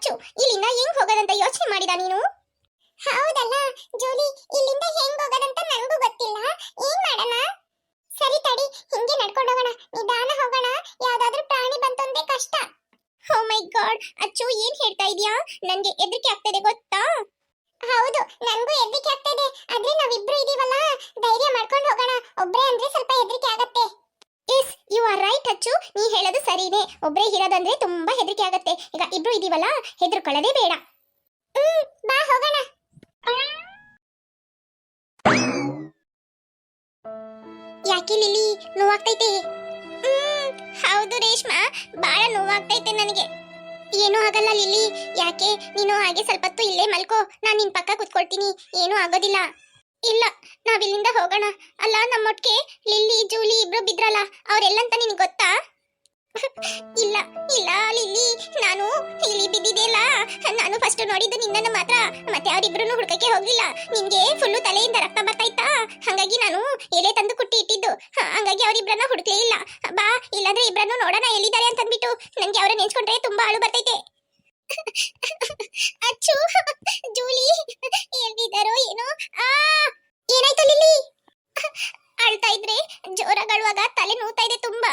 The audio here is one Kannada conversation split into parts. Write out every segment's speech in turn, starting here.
ಅಚ್ಚು ಇಲ್ಲಿಂದ ಹೆಂಗ್ ಹೋಗೋದಂತ ಯೋಚನೆ ಮಾಡಿದ ನೀನು? ಹೌದಲ್ಲ, ಜೋಲಿ ಇಲ್ಲಿಂದ ಹೆಂಗ್ ಹೋಗೋದಂತ ನಂಗೂ ಗೊತ್ತಿಲ್ಲ. ಏನ್ ಮಾಡೋಣ? ಸರಿ ತಡಿ, ಹಿಂಗೆ ನಡ್ಕೊಂಡು ಹೋಗೋಣ. ನಿಧಾನ ಹೋಗೋಣ. ಯಾವ್ದಾದ್ರೂ ಪ್ರಾಣಿ ಬಂತು ಅಂದ್ರೆ ಕಷ್ಟ. ಓ ಮೈ ಗಾಡ್, ಅಚ್ಚು, ಏನ್ ಹೇಳ್ತಾ ಇದೀಯಾ? ನನ್ಗೆ ಹೆದರಿಕೆ ಆಗ್ತದೆ ಗೊತ್ತಾ? ಹೌದು, ನನಗೂ ಹೆದರಿಕೆ ಆಗ್ತದೆ ಆದ್ರೆ ನಾವಿಬ್ರು ಇದೀವಲ್ಲ. ಧೈರ್ಯ ಮಾಡ್ಕೊಂಡು ಹೋಗೋಣ. ಒಬ್ರೇ ಅಂದ್ರೆ ಸ್ವಲ್ಪ ಹೆದರಿಕೆ ಆಗತ್ತೆ. ರೈಟ್ ಅಚ್ಚು ನೀ ಹೇಳೋದು ಸರಿನೇ. ಒಬ್ರೇ ಇರೋದಂದ್ರೆ ತುಂಬಾ ಹೆದರಿಕೆ ಆಗತ್ತೆ. ಈಗ ಇಬ್ರು ಇದೀವಲ್ಲ ಹೆದರ್ಕೊಳ್ಳೋದೇ ಬೇಡ. ಹ್ಮ್ ಬಾ ಹೋಗೋಣ. ಯಾಕೆ ಲಿಲಿ ನೋವಾಗ್ತೈತೆ? ಹ್ಮ್, ಹೌದು ರೇಷ್ಮಾ ಬಹಳ ನೋವಾಗ್ತೈತೆ ನನಗೆ. ಏನೂ ಆಗಲ್ಲ ಲಿಲಿ ಯಾಕೆ ನೀನು ಹಾಗೆ ಸ್ವಲ್ಪ ಹೊತ್ತು ಇಲ್ಲೇ ಮಲ್ಕೋ. ನಾನು ನಿನ್ ಪಕ್ಕ ಕುತ್ಕೊಳ್ತೀನಿ. ಏನೂ ಆಗೋದಿಲ್ಲ. ಇಲ್ಲ, ನಾವಿಲ್ಲಿಂದ ಹೋಗೋಣ. ಅಲ್ಲ, ನಮ್ಮೊಟ್ಟಿಗೆ ಲಿಲ್ಲಿ, ಜೂಲಿ ಇಬ್ರು ಬಿದ್ರಲ್ಲ, ಅವ್ರೆಲ್ಲಂತ ನಿನಗೆ ಗೊತ್ತಾ? ಇಲ್ಲ ಇಲ್ಲ, ಲಿಲ್ಲಿ, ನಾನು ಇಲ್ಲಿ ಬಿದ್ದಿದೆಯಲ್ಲ ನಾನು ಫಸ್ಟ್ ನೋಡಿದ್ದು ನಿನ್ನನ್ನು ಮಾತ್ರ. ಮತ್ತೆ ಅವರಿಬ್ರು ಹುಡುಕಕ್ಕೆ ಹೋಗಿಲ್ಲ ನಿನ್ಗೆ ಫುಲ್ಲು ತಲೆಯಿಂದ ರಕ್ತ ಬರ್ತಾ ಇತ್ತಾ? ಹಂಗಾಗಿ ನಾನು ಎಲೆ ತಂದು ಕುಟ್ಟಿ ಇಟ್ಟಿದ್ದು. ಹಾಗಾಗಿ ಅವರಿಬ್ರನ್ನ ಹುಡುಕ್ಲೇ ಇಲ್ಲ. ಬಾ, ಇಲ್ಲಾಂದ್ರೆ ಇಬ್ರನ್ನು ನೋಡೋಣ ಎಲ್ಲಿದ್ದಾರೆ ಅಂತ ಅಂದ್ಬಿಟ್ಟು ನನ್ಗೆ ಅವ್ರ ನೆನ್ಸ್ಕೊಂಡ್ರೆ ತುಂಬಾ ಅಳು ಬರ್ತೈತೆ. ಅಚ್ಚು, ಜೂಲಿ, ಎಲ್ಲಿದ್ದಾರೋ ಏನೋ? ಆ, ಏನಾಯ್ತು ಲಿಲ್ಲಿ? ಅಳ್ತಾ ಇದ್ರೆ ಜೋರಾಗಿ ತಲೆ ನೋವ್ತಾ ಇದೆ ತುಂಬಾ.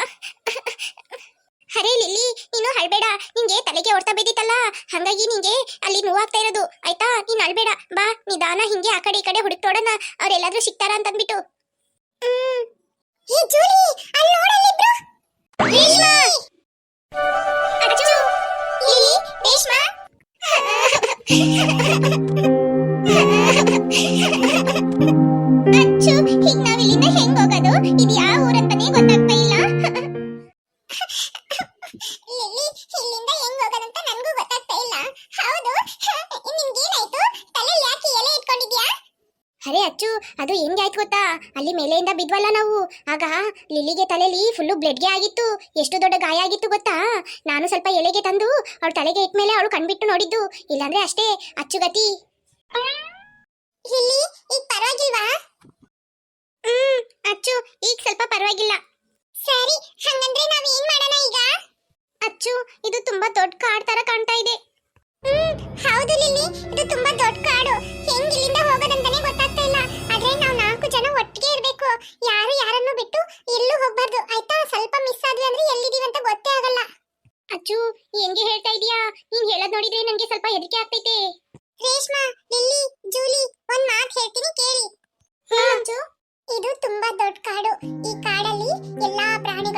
ಅರೆ ಲಿಲ್ಲಿ, ನೀನು ಅಳ್ಬೇಡ. ನಿಂಗೆ ತಲೆಗೆ ಹೊಡ್ತಾ ಬಿದ್ದಿತ್ತಲ್ಲ? ಹಂಗಾಗಿ ನಿಂಗೆ ಅಲ್ಲಿ ನೋವಾಗ್ತಾ ಇರೋದು. ಆಯ್ತಾ? ನೀನು ಅಳ್ಬೇಡ. ಬಾ, ನಿಧಾನ ಹಿಂಗೆ ಆ ಕಡೆ ಈ ಕಡೆ ಹುಡುಕ್ತೋಡೋಣ ಅವ್ರೆಲ್ಲಾದ್ರೂ ಸಿಗ್ತಾರ ಅಂತ ಅಂದ್ಬಿಟ್ಟು ಹ್ಮ್ ರೇಷ್ಮಾ ಅಚ್ಚು ಹೀಗ್ ನಾವ್ ಇಲ್ಲಿಂದ ಹೆಂಗ್ ಹೋಗೋದು? ಇದು ಯಾವ ಊರಂತಾನೆ ಗೊತ್ತಾಗ್ತಾ ಅಚ್ಚು ಅದು ಹೆಂಗೆ ಆಯ್ತು ಗೊತ್ತಾ? ಅಲ್ಲಿ ಮೇಲೆಯಿಂದ ಬಿದ್ವಲ್ಲ ನಾವು. ಆಗ ಲಿಲಿಗೆ ತಲೆಲಿ ಫುಲ್ಲು ಬ್ಲಡ್ಗೆ ಆಗಿತ್ತು. ಎಷ್ಟು ದೊಡ್ಡ ಗಾಯ ಆಗಿತ್ತು ಗೊತ್ತಾ? ನಾನು ಸ್ವಲ್ಪ ಎಲೆಗೆ ತಂದು ಅವಳ ತಲೆಗೆ ಇಟ್ಮೇಲೆ ಅವಳು ಕಣ್ಬಿಟ್ಟು ನೋಡಿದ್ದು. ಇಲ್ಲಾಂದ್ರೆ ಅಷ್ಟೇ ಅಚ್ಚುಗತಿ. ಲಿಲ್ಲಿ ಈಗ ಪರವಾಗಿಲ್ವಾ? ಹ್ಮ್ ಅಚ್ಚು ಈಗ ಸ್ವಲ್ಪ ಪರವಾಗಿಲ್ಲ. ಸರಿ ಹಂಗಂದ್ರೆ ನಾವು ಏನ್ ಮಾಡೋಣ ಈಗ? ಅಚ್ಚು ಇದು ತುಂಬಾ ದೊಡ್ಡ ಕಾಡ್ ತರ ಕಾಣ್ತಾ ಇದೆ. ಹ್ಮ್ ಹೌದು ಲಿಲ್ಲಿ ಇದು ತುಂಬಾ ದೊಡ್ಡ ಕಾಡು. ಹೆಂಗ್ ಇಲ್ಲಿಂದ ಹೋಗೋದಂತಾನೆ ಇಲ್ಲ ಆದ್ರೆ ನಾವು ನಾಲ್ಕು ಜನ ಒಟ್ಟಿಗೆ ಇರಬೇಕು. ಯಾರು ಯಾರನ್ನು ಬಿಟ್ಟು ಎಲ್ಲೂ ಹೋಗ್ಬಾರ್ದು. ಆಯ್ತಾ? ಸ್ವಲ್ಪ ಮಿಸ್ ಆದ್ವಿ ಅಂದ್ರೆ ಎಲ್ಲಿದೀವಿ ಅಂತ ಗೊತ್ತೇ ಆಗಲ್ಲ. ಅಚ್ಚು ಹೆಂಗೆ ಹೇಳ್ತಾ ಇದೀಯಾ? ನೀನ್ ಹೇಳೋದ್ ನೋಡಿದ್ರೆ ನಂಗೆ ಸ್ವಲ್ಪ ಹೆದರಿಕೆ ಆಗ್ತೈತೆ. ರೇಷ್ಮಾ ಲಿಲ್ಲಿ ಜೂಲಿ ಒಂದ್ ಮಾತು ಹೇಳ್ತೀನಿ ಕೇಳಿ. ಅಚ್ಚು ಇದು ತುಂಬಾ ದೊಡ್ಡ ಕಾಡು. ಈ ಕಾಡಲ್ಲಿ ಎಲ್ಲಾ ಪ್ರಾಣಿಗಳು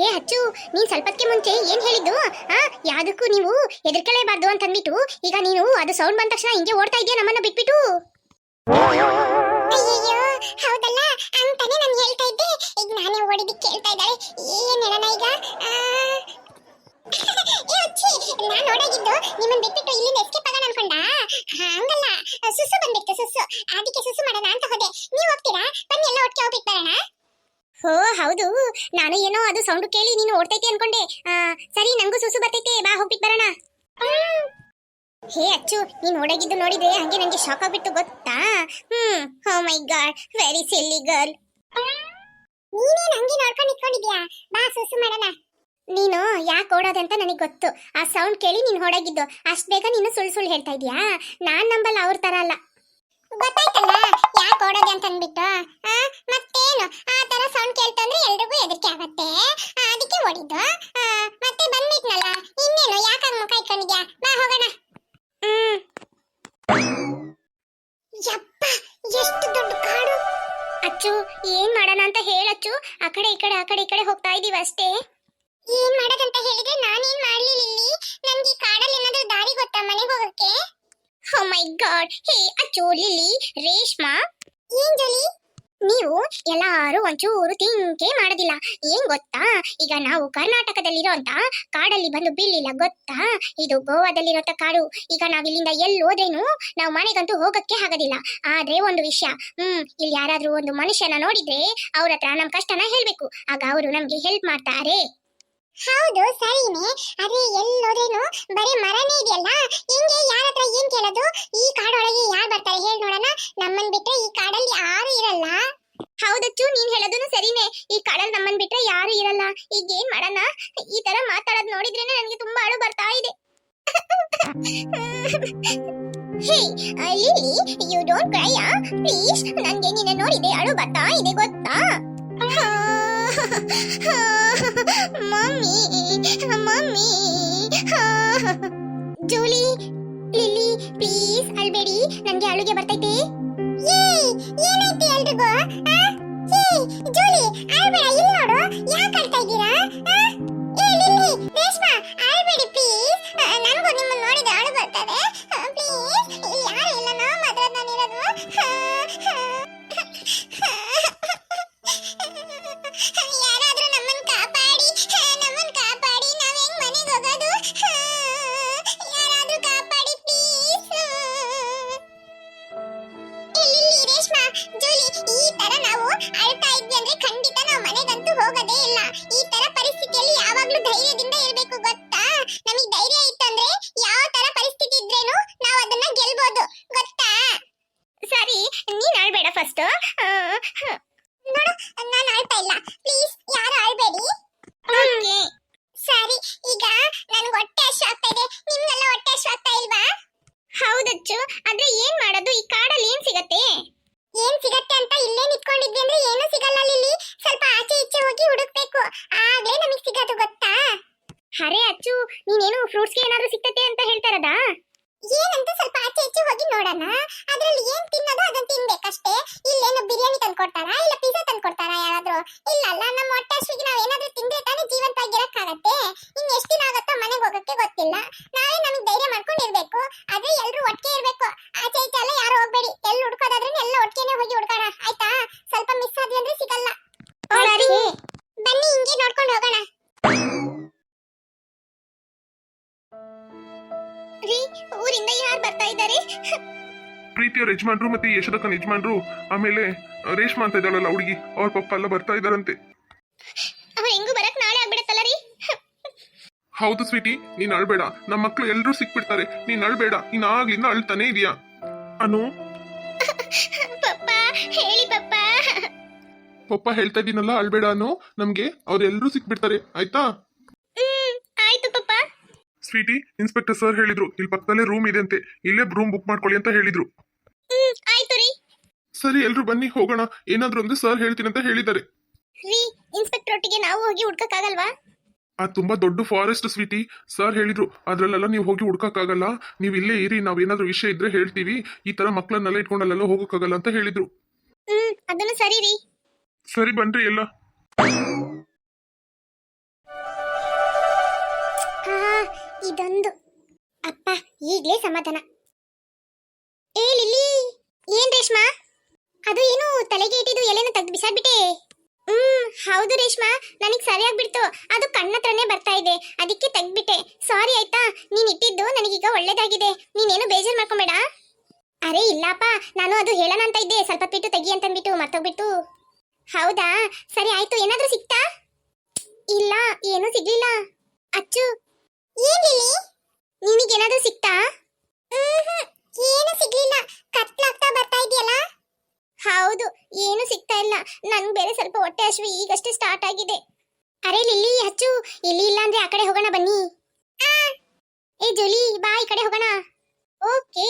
ಹೇ ಅಚ್ಚು ನೀನ್ ಸ್ವಲ್ಪಕ್ಕೆ ಮುಂಚೆ ಏನ್ ಹೇಳಿದ್ದು? ಆ ಯಾವುದಕ್ಕೂ ನೀವು ಎದುರ್ಕೊಳ್ಳೇಬಾರ್ದು ಅಂತ ಅಂದ್ಬಿಟ್ಟು ಈಗ ನೀನು ಅದು ಸೌಂಡ್ ಬಂದ ತಕ್ಷಣ ಹಿಂಗೆ ಓಡ್ತಾ ಇದೆಯಾ ನಮ್ಮನ್ನ ಬಿಟ್ಬಿಟ್ಟು? ಅಯ್ಯಯ್ಯೋ ಹೌದಲ್ಲ ಅಂತಾನೆ ನಾನು ಹೇಳ್ತಾ ಇದ್ದೆ. ಈಗ ನಾನೇ ಓಡಿದ್ದಕ್ಕೆ ಕೇಳ್ತಾ ಇದ್ದಾಳೆ. ಏನ್ ಹೇಳೋಣ ಈಗ? ಆ, ಏ ಅಚ್ಚಿ, ನಾನ್ ಓಡೋಗಿದ್ದು ನಿಮ್ಮನ್ನ ಬಿಟ್ಬಿಟ್ಟು ಇಲ್ಲಿಂದ ಎಸ್ಕೇಪ್ ಆಗೋಣ ಅನ್ಕೊಂಡ? ಹಂಗಲ್ಲ. ಸುಸು ಬಂದಿತ್ತು ಸುಸು. ಅದಕ್ಕೆ ಸುಸು ಮಾಡೋಣ ಅಂತ ಹೋದೆ. ನೀವು ಹೋಗ್ತೀರಾ? ಬನ್ನಿ ಎಲ್ಲ ಒಟ್ಟಿಗೆ ಹೋಗ್ಬಿಟ್ಟು ಬರೋಣ. ಓ ಹೌದು. ನಾನು ಏನೋ ಅದು ಸೌಂಡ್ ಕೇಳಿ ನೀನು ಓಡ್ತೈತಿ ಅನ್ಕೊಂಡೆ. ಆ, ಸರಿ ನಂಗೂ ಸುಸು ಬರ್ತೈತೆ. ಬಾ ಹೋಗ್ಬಿಟ್ಟು ಬರೋಣ. ಹೇ ಅಚ್ಚು ನೀನ್ ಓಡಾಗಿದ್ದು ನೋಡಿದ್ರೆ ಹಂಗೆ ನಂಗೆ ಶಾಕ್ ಆಗ್ಬಿಟ್ಟು ಗೊತ್ತಾ? ಹ್ಮ್ ಹೋ ಓ my god very silly girl ನೀನೇನ್ ಹಂಗೆ ನೋಡ್ಕೊಂಡು ನಿಂತ್ಕೊಂಡಿದ್ಯಾ? ಬಾ ಸುಸು ಮಾಡೋಣ. ನೀನು ಯಾಕೆ ಓಡೋದಂತ ನನಗೆ ಗೊತ್ತು. ಆ ಸೌಂಡ್ ಕೇಳಿ ನೀನು ಓಡಾಗಿದ್ದು. ಅಷ್ಟ್ ಬೇಗ ನೀನು ಸುಳ್ಳು ಸುಳ್ಳು ಹೇಳ್ತಾ ಇದೀಯಾ? ನಾನು ನಂಬಲ್ಲ ಅವ್ರ ತರ ಅಲ್ಲ. ಗೊತ್ತಾಯ್ತಲ್ಲ? ಯಾಕೆ ಓಡೋದೆ ಅಂತ ಅಂದ್ಬಿಟ್ಟು? ಆ, ಮತ್ತೇನು? ಆ ತರ ಸೌಂಡ್ ಕೇಳ್ತಂದ್ರೆ ಎಲ್ರಿಗೂ ಹೆದರಿಕೆ ಆಗತ್ತೆ. ಅದಕ್ಕೆ ಓಡಿದ್ದು. ಮತ್ತೆ ಬಂದ್ಬಿಟ್ನಲ್ಲ? ಇನ್ನೇನು? ಯಾಕಾಗ ಮುಖ ಇಟ್ಕೊಂಡಿದ್ಯಾ? ಬಾ ಹೋಗೋಣ. ಹ್ಮ್. ಯಪ್ಪ! ಎಷ್ಟು ದೊಡ್ಡ ಕಾಡು! ಅಚ್ಚು ಏನ್ ಮಾಡೋಣ ಅಂತ ಹೇಳಚ್ಚು ಆ ಕಡೆ ಈ ಕಡೆ ಆ ಕಡೆ ಈ ಕಡೆ ಹೋಗ್ತಾ ಇದೀವಿ ಅಷ್ಟೇ. ಏನ್ ಮಾಡೋದಂತ ಹೇಳಿದ್ರೆ ನಾನೇನ್ ಮಾಡ್ಲಿ ಇಲ್ಲಿ? ನನ್ಗೆ ಈ ಕಾಡಲ್ಲಿ ಏನಾದ್ರೂ ದಾರಿ ಗೊತ್ತಾ ಮನೆಗೆ ಹೋಗಕ್ಕೆ? ಓ ಮೈ ಗಾಡ್ ಹೇ, ಅಚ್ಚು ಲಿಲಿ ರೇಷ್ಮಾ. ಏನ್ ಜೊಲಿ? ನೀವು ಎಲ್ಲಾರು ಒಂಚೂರು ತಿಂಕೆ ಮಾಡೋದಿಲ್ಲ. ಏನ್ ಗೊತ್ತಾ? ಈಗ ನಾವು ಕರ್ನಾಟಕದಲ್ಲಿರೋಂತ ಕಾಡಲ್ಲಿ ಬಂದು ಬೀಳಿಲ್ಲ ಗೊತ್ತಾ? ಇದು ಗೋವಾದಲ್ಲಿರೋ ಕಾಡು. ಈಗ ನಾವ್ ಇಲ್ಲಿಂದ ಎಲ್ಲಿ ಹೋದ್ರೇನು ನಾವು ಮನೆಗಂತೂ ಹೋಗಕ್ಕೆ ಆಗೋದಿಲ್ಲ. ಆದ್ರೆ ಒಂದು ವಿಷಯ. ಹ್ಮ್, ಇಲ್ಲಿ ಯಾರಾದ್ರೂ ಒಂದು ಮನುಷ್ಯನ ನೋಡಿದ್ರೆ ಅವ್ರ ಹತ್ರ ನಮ್ ಕಷ್ಟನ ಹೇಳ್ಬೇಕು. ಆಗ ಅವರು ನಮ್ಗೆ ಹೆಲ್ಪ್ ಮಾಡ್ತಾರೆ. ಹೌದು, ಸರಿನೇ. ಅದೇ ಎಲ್ಲೋದ್ರೇನು ಬರೀ ಮರನೇ ಇದೆಯಲ್ಲ? ಹಿಂಗೆ ಯಾರ ಹತ್ರ ಏನ್ ಕೇಳೋದು? ಈ ಕಾಡೊಳಗೆ ಯಾರು ಬರ್ತಾರೆ ಹೇಳಿ ನೋಡೋಣ. ನಮ್ಮನ್ ಬಿಟ್ರೆ ಈ ಕಾಡಲ್ಲಿ ಯಾರು ಇರಲ್ಲ. ಹೌದಚ್ಚು ನೀನ್ ಹೇಳೋದನ್ನು ಸರಿನೇ. ಈ ಕಾಡಲ್ಲಿ ನಮ್ಮನ್ ಬಿಟ್ರೆ ಯಾರು ಇರಲ್ಲ. ಈಗ ಏನ್ ಮಾಡೋಣ ಈ ತರ ಮಾತಾಡೋದ್ ನೋಡಿದ್ರೇನೆ ನನಗೆ ತುಂಬಾ ಅಳು ಬರ್ತಾ ಇದೆ. Hey Lily you don't cry please ನನಗೆ ನಿನ್ನ ನೋಡಿದೆ ಅಳು ಬರ್ತಾ ಇದೆ, ಗೊತ್ತಾ? Mummy mummy Julie Lily please ಅಳ್ಬೇಡಿ. ನನಗೆ ಅಳುಗೆ ಬರ್ತೈತೆ. ಏಯ್ ಏನಾಯ್ತು ಎಲ್ರಿಗೂ ನಾವು ಇದ್ದೀಯ ಅಂದ್ರೆ ಖಂಡಿತ ನಾವು ಮನೆಗಂತೂ ಹೋಗೋದೇ ಇಲ್ಲ. ತಂದ್ಕೊಡ್ತಾರಾ ಇಲ್ಲ ಪಿಜ್ಜಾ ತಂದ್ಕೊಡ್ತಾರಾ ಯಾರಾದ್ರೂ? ಇಲ್ಲಲ್ಲ ನಮ್ಮ ಹೊಟ್ಟೆ ಹಸುವಿಗೆ ನಾವ್ ಏನಾದ್ರೂ ತಿಂದ್ರೆ ತಾನೇ ಜೀವಂತವಾಗಿರಕ್ಕಾಗತ್ತೆ. ಇನ್ನು ಎಷ್ಟು ದಿನ ಆಗತ್ತೋ ಮನೆಗೆ ಹೋಗಕ್ಕೆ ಗೊತ್ತಿಲ್ಲ. ನಾವೇ ನಮಗೆ ಧೈರ್ಯ ಮಾಡ್ಕೊಂಡಿರ್ಬೇಕು. ಆದ್ರೆ ಎಲ್ಲರೂ ಒಟ್ಟಿಗೆ ಇರಬೇಕು. ಆಚೆ ಈಚೆ ಎಲ್ಲ ಯಾರು ಹೋಗ್ಬೇಡಿ. ಎಲ್ಲಿ ಹುಡ್ಕೋದಾದ್ರೆ ಎಲ್ಲ ಒಟ್ಟಿಗೆನೆ ಹೋಗಿ ಹುಡ್ಕೋಣ. ಆಯ್ತಾ? ಸ್ವಲ್ಪ ಮಿಸ್ ಆದ್ವಿ ಅಂದ್ರೆ ಸಿಗಲ್ಲ. ಬನ್ನಿ ಹಿಂಗೆ ನೋಡ್ಕೊಂಡು ಹೋಗೋಣ. ರೀ ಊರಿಂದ ಯಾರು ಬರ್ತಾ ಇದ್ದಾರೆ? ಪ್ರೀತಿಯ ಯಜಮಾನ್ರು ಮತ್ತೆ ಯಶೋದಕ್ಕನ ಯಜಮಾನ್ರು ಆಮೇಲೆ ರೇಷ್ಮಾ ಅಂತ ಇದ್ದಾಳಲ್ಲ ಹುಡುಗಿ ಅವ್ರ ಪಪ್ಪ ಎಲ್ಲ ಬರ್ತಾ ಇದಾರಂತೆ ಅವ್ರು ಹೆಂಗೂ ಬರಕ್ ನಾಳೆ ಆಗ್ಬಿಡತ್ತಲ್ಲ ರೀ? ಹೌದು ಸ್ವೀಟಿ ನೀನ್ ಅಳ್ಬೇಡ. ನಮ್ಮ ಮಕ್ಳು ಎಲ್ರೂ ಸಿಕ್ಬಿಡ್ತಾರೆ. ನೀನ್ ಅಳ್ಬೇಡ. ನೀನ್ ಆಗ್ಲಿಂದ ಅಳ್ತಾನೆ ಇದೀಯಾ? ಅನು? ಪಪ್ಪ ಹೇಳಿ ಪಪ್ಪ. ಪಪ್ಪ ಹೇಳ್ತಾ ಇದೀನಲ್ಲ ಅಳ್ಬೇಡ ಅನು. ನಮ್ಗೆ ಅವ್ರೆಲ್ರೂ ಸಿಕ್ಬಿಡ್ತಾರೆ. ಆಯ್ತಾ? ಹ್ಮ್ ಆಯ್ತು ಪಪ್ಪ. ಸ್ವೀಟಿ ಇನ್ಸ್ಪೆಕ್ಟರ್ ಸರ್ ಹೇಳಿದ್ರು ಇಲ್ಲಿ ಪಕ್ಕದಲ್ಲೇ ರೂಮ್ ಇದೆ ಅಂತೆ. ಇಲ್ಲೇ ರೂಮ್ ಬುಕ್ ಮಾಡ್ಕೊಳ್ಳಿ ಅಂತ ಹೇಳಿದ್ರು. ಹ್ಮ್ ಆಯ್ತು ರೀ. ಸರಿ ಎಲ್ರು ಬನ್ನಿ ಹೋಗೋಣ. ಏನಾದ್ರೂ ಅಂದ್ರೆ ಸರ್ ಹೇಳ್ತೀನಿ ಅಂತ ಹೇಳಿದ್ದಾರೆ. ರೀ ಇನ್ಸ್ಪೆಕ್ಟರ್ ಒಟ್ಟಿಗೆ ನಾವು ಹೋಗಿ ಹುಡ್ಕಕ್ಕಾಗಲ್ವಾ? ಅದು ತುಂಬಾ ದೊಡ್ಡ ಫಾರೆಸ್ಟ್ ಸ್ವೀಟಿ ಸರ್ ಹೇಳಿದ್ರು ಅದ್ರಲ್ಲೆಲ್ಲ ನೀವು ಹೋಗಿ ಹುಡ್ಕಕ್ಕಾಗಲ್ಲ. ನೀವು ಇಲ್ಲೇ ಇರಿ ನಾವೇನಾದ್ರೂ ವಿಷಯ ಇದ್ರೆ ಹೇಳ್ತೀವಿ. ಈ ತರ ಮಕ್ಕಳನ್ನೆಲ್ಲ ಇಟ್ಕೊಂಡಲ್ಲೆಲ್ಲ ಹೋಗಕ್ಕಾಗಲ್ಲ ಅಂತ ಹೇಳಿದ್ರು. ಹ್ಮ್ ಅದನ್ನು ಸರಿ ರೀ. ಸರಿ ಬನ್ರಿ ಎಲ್ಲ. ಹಾ ಇದೊಂದು. ಅಪ್ಪ ಈಗ್ಲೇ ಸಮಾಧಾನ. ಏ ಲಿಲ್ಲಿ! ಏನ್ ರೇಷ್ಮಾ? ಅದು ಏನು ತಲೆಗೆ ಇಟ್ಟಿದ್ದು ಎಲೆನ ತೆಗ್ದು ಬಿಸಾಡ್ಬಿಟ್ಟೆ? ಹ್ಮ್, ಹೌದು ರೇಷ್ಮಾ, ನನಗ್ ಸರಿಯಾಗಿ ಬಿಡ್ತು ಅದು ಕಣ್ಣತ್ರನೇ ಬರ್ತಾ ಇದೆ. ಅದಕ್ಕೆ ತೆಗ್ದ್ಬಿಟ್ಟೆ. ಸಾರಿ ಆಯ್ತಾ? ನೀನ್ ಇಟ್ಟಿದ್ದು ನನಗೀಗ ಒಳ್ಳೇದಾಗಿದೆ. ನೀನೇನು ಬೇಜಾರು ಮಾಡ್ಕೊಂಬೇಡ? ಅರೆ, ಇಲ್ಲಪ್ಪ. ನಾನು ಅದು ಹೇಳೋಣ ಅಂತ ಇದ್ದೆ. ಸ್ವಲ್ಪ ಬಿಟ್ಟು ತೆಗಿ ಅಂತಂದ್ಬಿಟ್ಟು ಮರ್ತೋಗ್ಬಿಟ್ಟು. ಹೌದಾ? ಸರಿ ಆಯ್ತು. ಏನಾದ್ರೂ ಸಿಕ್ತಾ? ಇಲ್ಲ, ಏನು ಸಿಗ್ಲಿಲ್ಲ. ಅಚ್ಚು. ಏನಿಲ್ಲಿ ನಿನಗೇನಾದ್ರೂ ಸಿಕ್ತಾ? ಏನು ಸಿಗ್ಲಿಲ್ಲ. ಕತ್ಲಾಗ್ತಾ ಬರ್ತಾ ಇದೆಯಲ್ಲ? ಹೌದು, ಏನು ಸಿಗ್ತಾ ಇಲ್ಲ. ನನ್ಗೆ ಬೇರೆ ಸ್ವಲ್ಪ ಹೊಟ್ಟೆ ಹಸಿವು ಈಗಷ್ಟೇ ಸ್ಟಾರ್ಟ್ ಆಗಿದೆ. ಅರೆ ಲಿಲ್ಲಿ ಹಚ್ಚು ಇಲ್ಲಿ ಇಲ್ಲ ಅಂದ್ರೆ ಆ ಕಡೆ ಹೋಗೋಣ ಬನ್ನಿ. ಏ ಜೂಲಿ, ಬಾ ಈ ಕಡೆ ಹೋಗೋಣ. ಓಕೆ.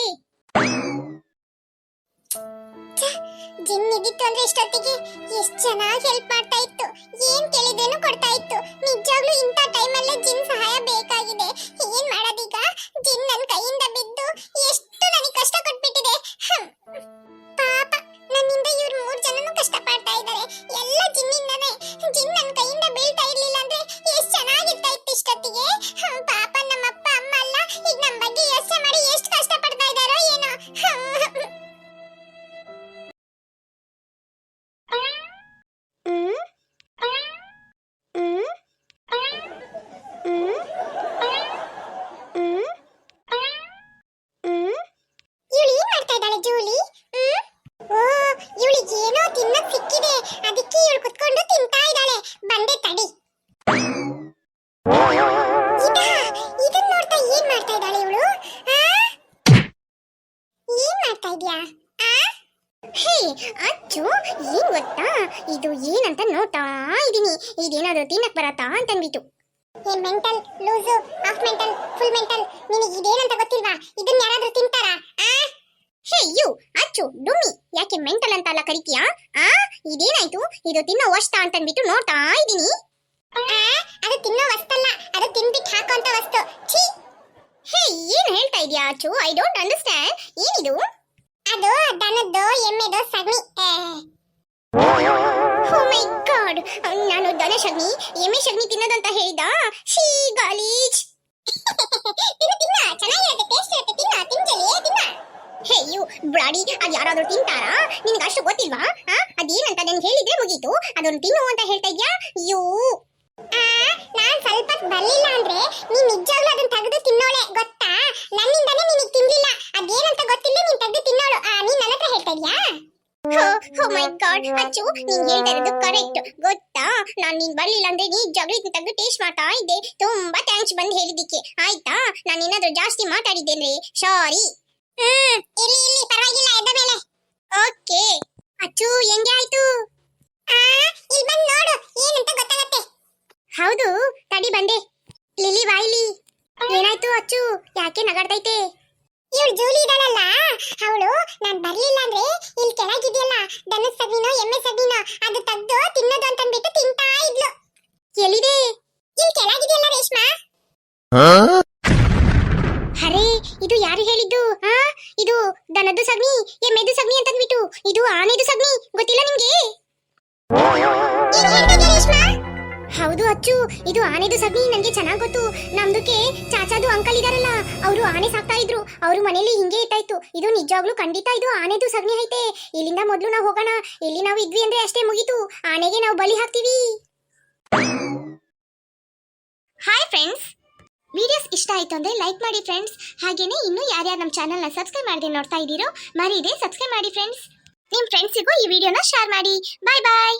ಜಿಮ್ ಇದ್ದಿತ್ತು ಅಂದ್ರೆ ಇಷ್ಟೊತ್ತಿಗೆ ಎಷ್ಟು ಚೆನ್ನಾಗಿ ಹೆಲ್ಪ್ ಮಾಡ್ತಾ ಇತ್ತು. ಏನ್ ಕೇಳಿದ್ರೇನು ಕೊಡ್ತಾ ಇತ್ತು. ನಿಜವಾಗ್ಲೂ ಇಂಥ ಟೈಮಲ್ಲೇ ಜಿಮ್ ಸಹಾಯ ಬೇಕಾಗಿದೆ. ಏನ್ ಮಾಡೋದೀಗ? ಜಿಮ್ ನನ್ನ ಕೈಯಿಂದ ಬಿದ್ದು ಎಷ್ಟು ನನಗೆ ಕಷ್ಟ ಕೊಟ್ಬಿಟ್ಟಿದೆ. ಏನಂತ ಇದ್ದೀನಿ. ಇದೀನಿ ಇದೇನಾದ್ರೂ ತಿನ್ನಕ್ ಬರತ್ತಾ ಅಂತ ಅಂತನ್ಬಿಟ್ಟು. ಏ, mental, loose half mental full mental, ನಿನಗೆ ಇದೇನಂತ ಗೊತ್ತಿಲ್ವಾ? ಇದನ್ನ ಯಾರಾದ್ರೂ ತಿಂತಾರಾ? ಆ? ಹೇ ಯು ಅಚ್ಚು, ಡುಮ್ಮಿ. ಯಾಕೆ ಮೆಂಟಲ್ ಅಂತ ಅಲ್ಲ ಕರಿತೀಯಾ? ಆ? ಇದೇನಾಯ್ತು? ಇದು ತಿನ್ನೋ ವಸ್ತ ಅಂದ್ಬಿಟ್ಟು ನೋಡ್ತಾ ಇದ್ದೀನಿ. ಅದು ತಿನ್ನೋ ವಸ್ತಲ್ಲ, ಅದು ತಿನ್ಬಿಟ್ಟು ಹಾಕೋಂತ ವಸ್ತು. ಛೀ! ಹೇ, ಏನ್ ಹೇಳ್ತಾ ಇದೀಯಾ ಅಚ್ಚು? ಐ ಡೋಂಟ್ ಅಂಡರ್ಸ್ಟ್ಯಾಂಡ್ ಏನಿದು? ಅದು ದನದ್ದು, ಎಮ್ಮೆದು, ಸಗಣಿ. ನಾನು ದನ ಶಗ್ನಿ, ಎಮ್ಮೆ ಶಗ್ನಿ ತಿನ್ನೋದಂತ ಹೇಳಿದ ಶೀ ಗಾಲೀಜ್ ತಿನ್ನು, ತಿನ್ನ. ಚೆನ್ನಾಗಿರುತ್ತೆ ಟೇಸ್ಟ್ ಇರುತ್ತೆ. ತಿನ್ನ, ತಿಂಜಲಿ, ತಿನ್ನ. ಹೇ ಯು ಬ್ರಾಡಿ, ಅದು ಯಾರಾದ್ರೂ ತಿಂತಾರಾ? ನಿನಗೆ ಅಷ್ಟು ಗೊತ್ತಿಲ್ವಾ? ಆ, ಅದೇನಂತ ನಾನು ಹೇಳಿದ್ರೆ ಮುಗೀತು. ಅದೊಂದು ತಿನ್ನು ಅಂತ ಹೇಳ್ತಾ ಇದ್ಯಾ? ಯು. ನಾನ್ ಸ್ವಲ್ಪ ಬರಲಿಲ್ಲ ಅಂದ್ರೆ ನೀನ್ ನಿಜವಾಗ್ಲೂ ಅದನ್ನ ತೆಗೆದು ತಿನ್ನೋಳೆ ಗೊತ್ತಾ ನನ್ನಿಂದಾನೇ ನಿನಗೆ ತಿನ್ಲಿಲ್ಲ ಅದೇನಂತ ಗೊತ್ತಿಲ್ಲ ನೀನ್ ತೆಗೆದು ತಿನ್ನೋಳು ಆ, ನೀನ್ ನನ್ನ ಹತ್ರ ಹೇಳ್ತಾ ಇದ್ಯಾ ಓ ಮೈ ಗಾಡ್ ಅಚ್ಚು, ನೀನ್ ಹೇಳ್ತಾ ಕರೆಕ್ಟ್ ಗೊತ್ತಾ? ನಾನ್ ನೀನ್ ಬರ್ಲಿಲ್ಲ ಅಂದ್ರೆ ನೀ ಜಗಳ ತೆಗೆದು ಟೇಸ್ಟ್ ಮಾಡ್ತಾ ಇದ್ದೆ. ತುಂಬಾ ಥ್ಯಾಂಕ್ಸ್ ಬಂದು ಹೇಳಿದ್ದಕ್ಕೆ. ಆಯ್ತಾ? ನಾನು ಏನಾದ್ರೂ ಜಾಸ್ತಿ ಮಾತಾಡಿದ್ದೇನೆ ಸಾರಿ ಹ್ಮ್, ಇಲ್ಲಿ ಇಲ್ಲಿ, ಪರವಾಗಿಲ್ಲ, ಎದ್ದ ಮೇಲೆ. ಓಕೆ ಅಚ್ಚು, ಹೆಂಗೆ ಆಯ್ತು? ಇಲ್ಲಿ ಬಂದು ನೋಡು, ಏನಂತ ಗೊತ್ತಾಗತ್ತೆ. ಹೌದು, ತಡಿ ಬಂದೆ. ಲಿಲಿ ಬಾಯ್ಲಿ. ಏನಾಯ್ತು ಅಚ್ಚು? ಯಾಕೆ ನಗಾಡ್ತೈತೆ ಇವಳು ಜೂಲಿ ಇದಾಳಲ್ಲ ಅವಳು ನಾನ್ ಬರ್ಲಿಲ್ಲ ಅಂದ್ರೆ ಇಲ್ಲಿ ಕೆಳಗಿದೆಯಲ್ಲ ದನದ ಸಗಣಿನೋ ಎಮ್ಮೆ ಸಗಣಿನೋ ಅದು ತಗ್ದು ತಿನ್ನೋದು ಅಂತಂದ್ಬಿಟ್ಟು ತಿಂತಾ ಇದ್ಲು. ಎಲ್ಲಿದೆ? ಇಲ್ಲಿ ಕೆಳಗಿದೆಯಲ್ಲ ರೇಷ್ಮಾ? ಅರೆ ಇದು ಯಾರು ಹೇಳಿದ್ದು? ಆ ಇದು ದನದ್ದು ಸಗಣಿ ಎಮ್ಮೆದು ಸಗಣಿ ಅಂತಂದ್ಬಿಟ್ಟು ಇದು ಆನೆದು ಸಗಣಿ ಗೊತ್ತಿಲ್ಲ ನಿಮ್ಗೆ? ರೇಷ್ಮಾ? ಹೌದು ಅಚ್ಚು, ಇದು ಆನೆದು ಸಗಣಿ ನನಗೆ ಚೆನ್ನಾಗಿ ಗೊತ್ತು. ನಮ್ದಕ್ಕೆ ಚಾಚಾದು ಅಂಕಲ್ ಇದಾರಲ್ಲ, ಅವರು ಆನೆ ಸಾಕ್ತಾ ಇದ್ರು. ಅವ್ರ ಮನೇಲಿ ಹಿಂಗೆ ಇಟ್ಟಾಯ್ತು ಇದು ನಿಜವಾಗ್ಲೂ ಖಂಡಿತ ಇದು ಆನೆದು ಸಗಣಿ ಐತೆ. ಇಲ್ಲಿಂದ ಮೊದಲು ನಾವು ಹೋಗೋಣ. ಇಲ್ಲಿ ನಾವು ಇದ್ವಿ ಅಂದ್ರೆ ಅಷ್ಟೇ ಮುಗೀತು. ಆನೆಗೆ ನಾವು ಬಲಿ ಹಾಕ್ತೀವಿ. ಹಾಯ್ ಫ್ರೆಂಡ್ಸ್ ವಿಡಿಯೋಸ್ ಇಷ್ಟ ಆಯ್ತು ಅಂದ್ರೆ ಲೈಕ್ ಮಾಡಿ ಫ್ರೆಂಡ್ಸ್ ಹಾಗೇನೆ ಇನ್ನೂ ಯಾರ್ಯಾರು ನಮ್ಮ ಚಾನಲ್ನ ಸಬ್ಸ್ಕ್ರೈಬ್ ಮಾಡದೆ ನೋಡ್ತಾ ಇದ್ದೀರೋ ಮರೀದೆ ಸಬ್ಸ್ಕ್ರೈಬ್ ಮಾಡಿ ಫ್ರೆಂಡ್ಸ್ ನಿಮ್ಮ ಫ್ರೆಂಡ್ಸಿಗೂ ಈ ವಿಡಿಯೋನ ಶೇರ್ ಮಾಡಿ. ಬಾಯ್ ಬಾಯ್